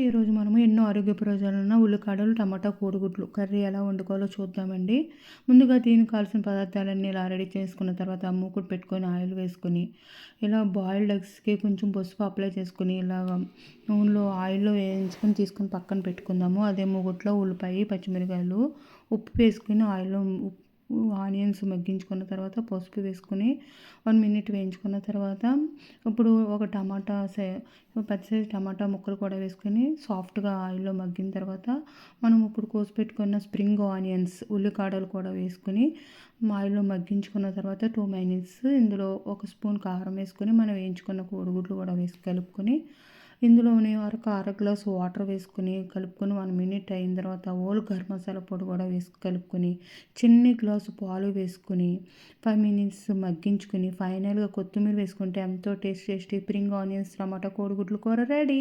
ఈరోజు మనము ఎన్నో ఆరోగ్య ప్రయోజనాలున్న ఉల్లికాడలు టమాటా కోడిగుడ్లు కర్రీ ఎలా వండుకోవాలో చూద్దామండి. ముందుగా దీనికి కావాల్సిన పదార్థాలన్నీ ఇలా రెడీ చేసుకున్న తర్వాత మూకుడు పెట్టుకొని ఆయిల్ వేసుకొని ఇలా బాయిల్డ్ ఎగ్స్కి కొంచెం పసుపు అప్లై చేసుకుని ఇలా నూనెలో ఆయిల్లో వేయించుకొని తీసుకొని పక్కన పెట్టుకుందాము. అదే మూగుట్లో ఉల్లిపాయ పచ్చిమిరకాయలు ఉప్పు వేసుకుని ఆయిల్లో ఉప్పు ఆనియన్స్ మగ్గించుకున్న తర్వాత పసుపు వేసుకుని వన్ మినిట్ వేయించుకున్న తర్వాత ఇప్పుడు ఒక టమాటా సై పెద్ద సైజు టమాటా ముక్కలు కూడా వేసుకొని సాఫ్ట్గా ఆయిల్లో మగ్గిన తర్వాత మనం ఇప్పుడు కోసి పెట్టుకున్న స్ప్రింగ్ ఆనియన్స్ ఉల్లికాడలు కూడా వేసుకొని ఆయిల్లో మగ్గించుకున్న తర్వాత టూ మినిట్స్ ఇందులో ఒక స్పూన్ కారం వేసుకొని మనం వేయించుకున్న కోడిగుడ్లు కూడా వేసి కలుపుకొని ఇందులోనే ఒక అర గ్లాస్ వాటర్ వేసుకుని కలుపుకొని వన్ మినిట్ అయిన తర్వాత ఓల్ గరం మసాలా పొడి కూడా వేసి కలుపుకొని చిన్ని గ్లాసు పాలు వేసుకుని ఫైవ్ మినిట్స్ మగ్గించుకుని ఫైనల్గా కొత్తిమీర వేసుకుంటే ఎంతో టేస్ట్ టేస్టీ స్ప్రింగ్ ఆనియన్స్ టమాటా కోడిగుడ్లు కూర రెడీ.